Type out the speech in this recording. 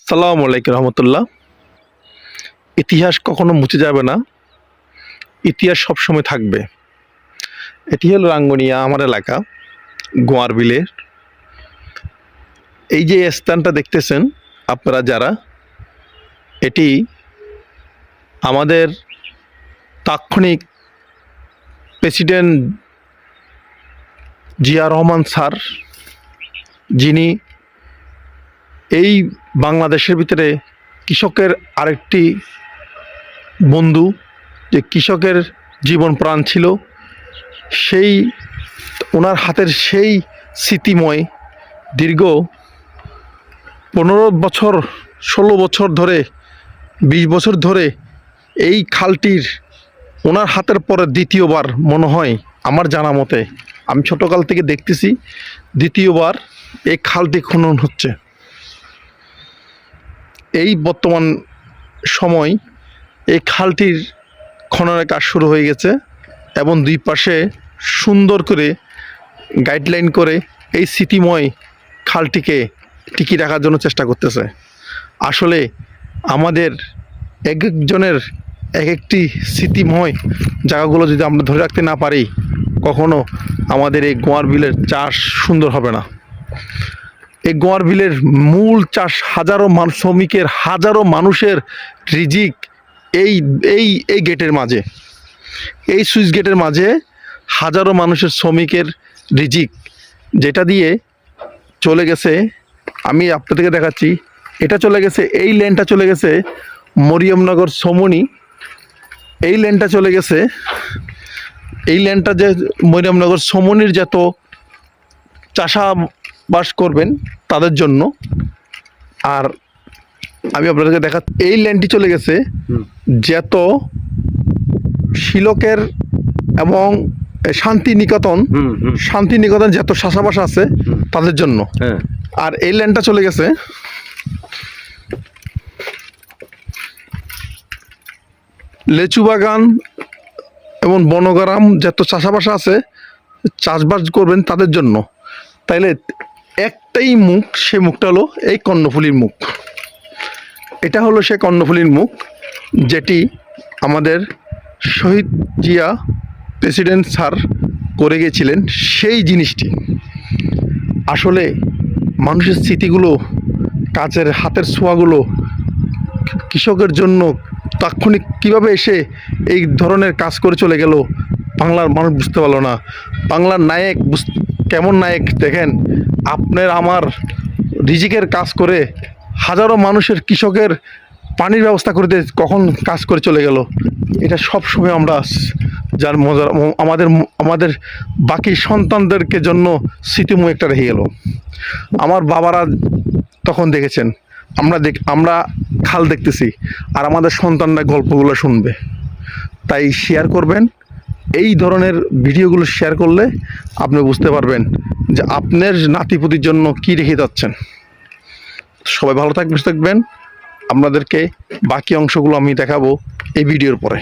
সালাম আলাইকুম রহমতুল্লাহ। ইতিহাস কখনো মুছে যাবে না। ইতিহাস সবসময় থাকবে। এটি হলো রাঙ্গনিয়া, আমার এলাকা, গোয়ার বিলের। এই যে স্থানটা দেখতেছেন আপনারা যারা, এটি আমাদের তাৎক্ষণিক প্রেসিডেন্ট জিয়া রহমান স্যার, যিনি এই বাংলাদেশের ভিতরে কৃষকের আরেকটি বন্ধু যে কৃষকের জীবন প্রাণ ছিল, সেই, ওনার হাতের সেই স্মৃতিময় দীর্ঘ পনেরো বছর, ষোলো বছর ধরে, বিশ বছর ধরে এই খালটির ওনার হাতের পরে দ্বিতীয়বার মনে হয় আমার জানা মতে। আমি ছোটোকাল থেকে দেখতেছি, দ্বিতীয়বার এই খালটি খনন হচ্ছে। এই বর্তমান সময় এই খালটির খননের কাজ শুরু হয়ে গেছে এবং দুই পাশে সুন্দর করে গাইডলাইন করে এই স্মৃতিময় খালটিকে টিকিয়ে রাখার জন্য চেষ্টা করতেছে। আসলে আমাদের এক একজনের এক একটি স্মৃতিময় জায়গাগুলো যদি আমরা ধরে রাখতে না পারি, কখনো আমাদের এই গোয়ার বিলের চাষ সুন্দর হবে না। এই গোয়ার বিলের মূল চাষ হাজারো মান শ্রমিকের হাজারো মানুষের রিজিক এই এই এই গেটের মাঝে। এই সুইচ গেটের মাঝে হাজারো মানুষের শ্রমিকের রিজিক, যেটা দিয়ে চলে গেছে, আমি আপনাদেরকে দেখাচ্ছি, এটা চলে গেছে, এই লেনটা চলে গেছে মরিয়মনগর সমনি। এই লেনটা চলে গেছে, এই লেনটা যে মরিয়মনগর সমনির যত চাষাবাস করবেন তাদের জন্য। আর আমি আপনাদেরকে দেখা এই ল্যান্ডটি চলে গেছে যত শিলকের এবং শান্তিনিকেতন। শান্তিনিকেতন যত চাষাবাস আছে তাদের জন্য। হ্যাঁ। আর এই ল্যান্ডটা চলে গেছে। লেচু বাগান এবং বনগ্রাম যত চাষাবাস আছে চাষবাস করবেন তাদের জন্য। তাইলে একটাই মুখ, সে মুখটা হলো এই কর্ণফুলির মুখ। এটা হলো সে কর্ণফুলির মুখ, যেটি আমাদের শহীদ জিয়া প্রেসিডেন্ট স্যার করে গেছিলেন সেই জিনিসটি। আসলে মানুষের স্মৃতিগুলো কাজের হাতের ছোঁয়াগুলো, কৃষকের জন্য তাৎক্ষণিক কীভাবে এসে এই ধরনের কাজ করে চলে গেল, বাংলার মানুষ বুঝতে পারল না। বাংলার নায়ক কেমন নায়ক দেখেন, আপনার আমার রিজিকের কাজ করে হাজারো মানুষের কৃষকের পানির ব্যবস্থা করে দিয়ে কখন কাজ করে চলে গেল। এটা সব সময় আমরা যার মজার, আমাদের আমাদের বাকি সন্তানদেরকে জন্য স্মৃতিময় একটা রেখে গেল। আমার বাবারা তখন দেখেছেন, আমরা দেখ, আমরা খাল দেখতেছি, আর আমাদের সন্তানরা গল্পগুলো শুনবে। তাই শেয়ার করবেন এই ধরনের ভিডিওগুলো শেয়ার করলে আপনি বুঝতে পারবেন যে আপনার নাতিপুতির জন্য কি রেখে যাচ্ছেন। সবাই ভালো থাকবে থাকবেন। আপনাদেরকে বাকি অংশগুলো আমি দেখাবো এই ভিডিওর পরে।